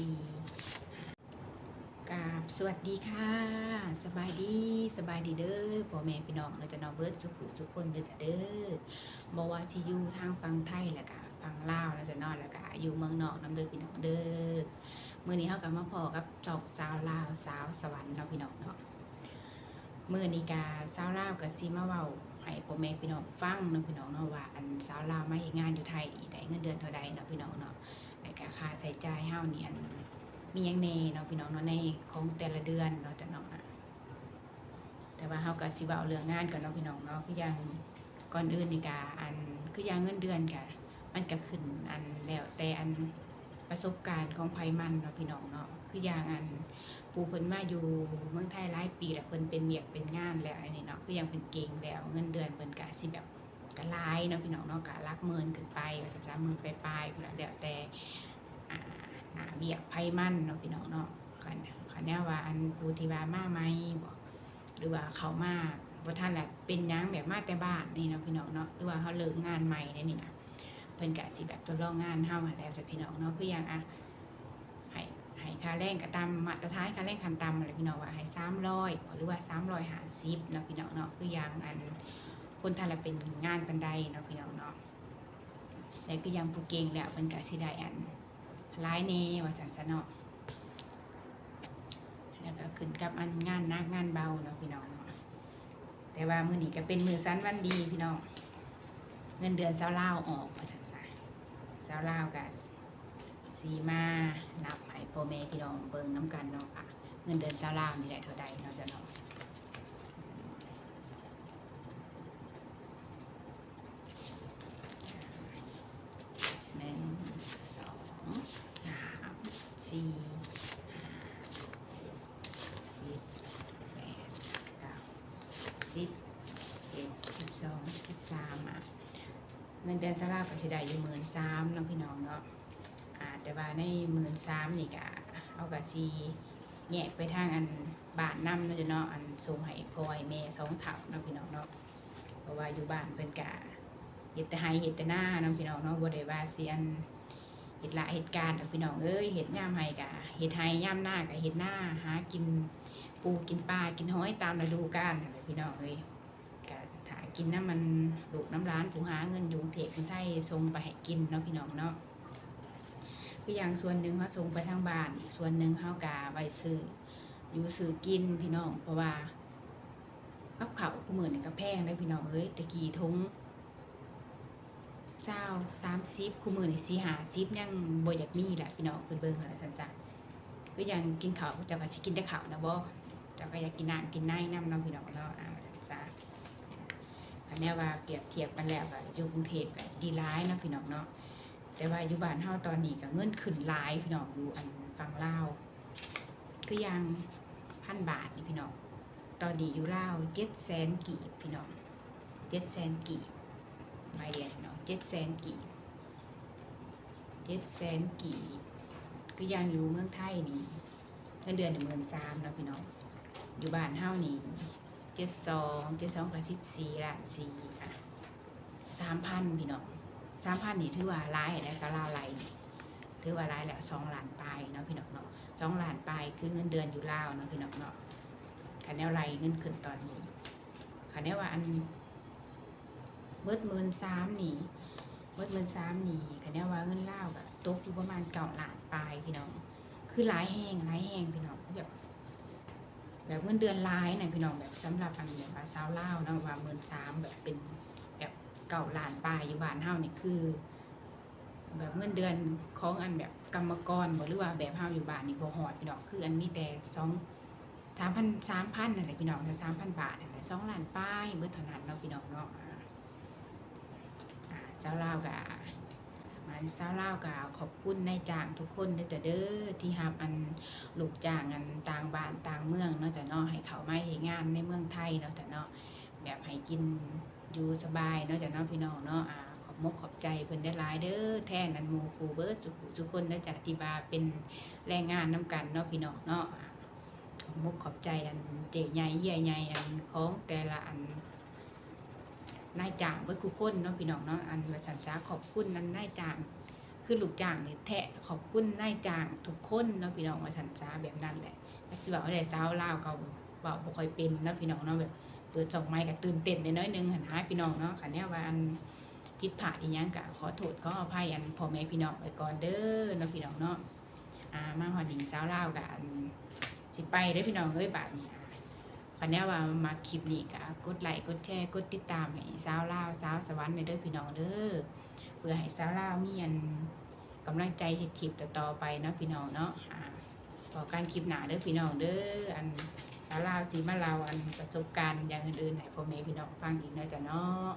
สี่กาบสวัสดีค่ะ สบายดีสบายดีเด้อพ่อแม่พี่น้องเราจะนอนเบิร์ดสุขุทุกคนเด้อจ้ะเด้อบอกว่าที่อยู่ทางฝั่งไทยแล้วก็ฝั่งลาวเราจะนอนแล้วก็อยู่เมืองนอกน้ำเด้อพี่น้องเด้อมื้อนี้เฮาก็มาพอกับจอกสาวลาวสาวสวรรค์เนาพี่น้องเนาะมื้อนี้กาสาวลาวก็สิมาเว้าให้พ่อแม่พี่น้องฟังเนาะพี่น้องเนาะว่าอันสาวลาวมาเฮ็ดงานอยู่ไทยได้เงินเดือนเท่าใดเนาะพี่น้องเนาะ ค่าใช้จ่ายเฮานี่อันมีหยังแน่เนาะพี่น้องเนาะในของแต่ละเดือนเนาะจ้ะเนาะแต่ว่าเฮาก็สิเว้าเรื่องงานก่อนเนาะพี่น้องเนาะคืออย่างก่อนอื่นนี่ก็อันคืออย่างเงินเดือนก็มันก็ขึ้นอันแล้วแต่อันประสบการณ์ของไผมันเนาะพี่น้องเนาะคืออย่างอันปูเพิ่นมาอยู่เมืองไทยหลายปีแล้วเพิ่นเป็นเวียกเป็นงานแล้วอันนี้เนาะคือย่างเพิ่นเก่งแล้ว เงินเดือนเพิ่นก็สิแบบก็หลายเนาะพี่น้องเนาะก็หลักหมื่นขึ้นไปว่าจะ30,000ปลายๆพุ่นล่ะแล้วแต่ เบียกไพมันเนาะพี่น้องเนาะคันคันแนวว่าอันปูที่ว่ามาไหมบอกหรือว่าเขามาบ่ท่านแหละเป็นยังแบบมาแต่บ้านนี่เนาะพี่น้องเนาะหรือว่าเขาเลิกงานใหม่เนี่ยนี่นะเพิ่นกะสิแบบทดลองงานเฮามาแล้วจะพี่น้องเนาะคืออย่างอะให้ให้ค่าแรงก็ตามมาตรฐานค่าแรงขันต่ำอะไรพี่น้องว่าให้300หรือว่า350เนาะพี่น้องเนาะคืออย่างอันคนท่านละเป็นงานบันไดเนาะพี่น้องเนาะแต่คืออย่างผู้เก่งแล้วเพิ่นกะสิได้อัน ร้ายเนว่าจันสนเนะแล้วก็ขึ้นกับอันงานหนักงานเบาเนาะพี่น้องแต่ว่ามือนี้ก็เป็นมือสั้นวันดีพี่น้องเงินเดือนเสาเล่าวออกว่าจันสาเสาเล่าวกับสีมานับให้พ่อแม่พี่น้องเบิ่งน้ำกันเนาะค่ะเงินเดือนเสาเล่าวนี่แหละเท่าใดเนาะจะเนาะหนึ่งสองสาม สี่ห้าเจ็ดแปดเก้าสิบเอ็ดสิบสองสิบสามอะเงินเดือนสลากก็สิได้อยู่หมื่นสามน้องพี่น้องเนาะอ่าแต่ว่าในหมื่นสามนี่ก็เอากะซีแยกไปทางอันบานน้ำเนาะจ้ะเนาะอันส่งให้พ่อให้แม่สองถ่าเนาะพี่น้องเนาะเพราะว่าอยู่บ้านเพิ่นกะเฮ็ดแต่ไห้เฮ็ดแต่หน้าน้องพี่น้องเนาะบ่ได้ว่าสิอัน เฮ็ดละเหตุการณ์ดอกพี่น้องเอ้ยเฮ็ดย่ามไห้กะเฮ็ดไห้ย่ามหน้าก็เฮ็ดหน้าหากินปูกินปลากินหอยตามฤดูกาลนั่นแหละพี่น้องเอ้ยก็ถ้ากินน้ำมันลูกน้ำร้านผู้หาเงินยุงเทพคนไทยส่งไปให้กินเนาะพี่น้องเนาะคืออย่างส่วนหนึ่งเขาส่งไปทางบ้านอีกส่วนหนึ่งเขากาไว้ซื้ออยู่ซื้อกินพี่น้องเพราะว่ากับเขาวคู่มือนี่ก็แพงได้พี่น้องเอ้ยตะกี้ทง เศร้าสามสิบคู่มือนี่สี่หาสิบยังบ่อยากมีแหละพี่น้องเพิ่นเบิ่งอะไรสันจ้ะก็ยังกินข้าวเจ้าก็สิกินแต่ข้าวนะบ่เจ้าก็อยากกินน้ำกินไนน้ำเน้องพี่น้องเนาะอ่าสันจ้ะอันนี้ว่าเปรียบเทียบกันแล้วก็อยู่กรุงเทพก็ดีร้ายนะพี่น้องเนาะแต่ว่าอยู่บ้านเฮาตอนนี้ก็เงินขึ้นหลายพี่น้องอยู่อันฝั่งลาวคือยังพันบาทนี่พี่น้องตอนนี้อยู่เล่าเจ็ดแสนกีบพี่น้องเจ็ดแสนกีบ ไม่เรียนพี่น้องเจ็ดแสนกีบเจ็ดแสนกีบคือยังอยู่เมืองไทยนี่เงินเดือนหนึ่งหมื่นสามเนาะพี่น้องอยู่บ้านเฮานี่เจ็ดสองเจ็ดสองกับสิบสี่ล้านสี่อะสามพันพี่น้องสามพันนี่ถือว่าร้ายและสาราไรถือว่าร้ายแล้วสองล้านปลายเนาะพี่น้องเนาะสองล้านปลายคือเงินเดือนอยู่ลาวเนาะพี่น้องเนาะคันแนวไรเงินขึ้นตอนนี้คันแนวว่าอัน เบิดหมื่นสามนี่เบิดหมื่นสามนี่คันแนวว่าเงินเลาวก็ตกอยู่ประมาณเก้าหลานปลายพี่น้อง คือหลายแห้งหลายแห้งพี่น้องแบบแบบเงินเดือนรายนะพี่น้องแบบสำหรับอันแบบว่าสาวเล่านะว่าหมื่นสามแบบเป็นแบบเก่าหลานปลายอยู่บ้านเฮานี่คือ แบบเงินเดือนของอันแบบกรรมกรบ่หรือว่าแบบเฮาอยู่บ้านนี่บ่ฮอดพี่น้องคืออันมีแต่สองสามพันสามพันนั่นแหละพี่น้องแต่สามพันบาทนั่นแหละสองล้านป้ายเบิดเท่านั้นเนาะพี่น้องเนาะ สาวลาวกะมาสาวลาวกะขอบคุณนายจ้างทุกคนเด้อจ้ะเด้อที่รับอันลูกจ้างอันต่างบ้านต่างเมืองเนาะจ้ะเนาะให้เขามาเฮ็ดงานในเมืองไทยเนาะจ้ะเนาะแบบให้กินอยู่สบายเนาะจ้ะเนาะพี่น้องเนาะอ่าขอบมกขอบใจเพิ่นได้หลายเด้อแทนอันหมู่ครูเบิร์ดสุขุทุกคนเนาะจ้ะที่ว่าเป็นแรงงานนํกันเนาะพี่น้องเนาะขอบมกขอบใจอันเจ๋ใหญ่ใหญ่ใหญ่อันของแต่ละอัน นายจ้างเบิดทุกคนเนาะพี่น้องเนาะอันว่าสันจ้าขอบคุณอันนายจ้างคือลูกจ้างเนี่ยแทะขอบคุณนายจ้างทุกคนเนาะพี่น้องว่าสันจ้าแบบนั้นแหละก็สิว่าได้สาวลาวก็เว้าบ่ค่อยเป็นเนาะพี่น้องเนาะแบบเปิดจ่องไม้ก็ตื่นเต้นได้น้อยนึงหันหาพี่น้องเนาะคันแนวว่าอันผิดพลาดอีหยังก็ขอโทษขออภัยอันพ่อแม่พี่น้องไว้ก่อนเด้อเนาะพี่น้องเนาะอ่ามาฮอดนี้สาวลาวก็อันสิไปเด้อพี่น้องเอ้ยบาดนี้อะ คันนี้ว่ามาคลิปนี้ก็กดไลค์กดแชร์กดติดตามให้สาวลาวสาวสวรรค์เด้อพี่น้องเด้อเพื่อให้สาวลาวมีอันกำลังใจเห็ดคลิปต่อไปเนาะพี่น้องเนาะต่อการคลิปหนาเด้อพี่น้องเด้ออันสาวลาวสิมาเล่าอันประสบการณ์อย่างอื่นๆให้พ่อแม่พี่น้องฟังอีกนาะจ๊ะเนาะ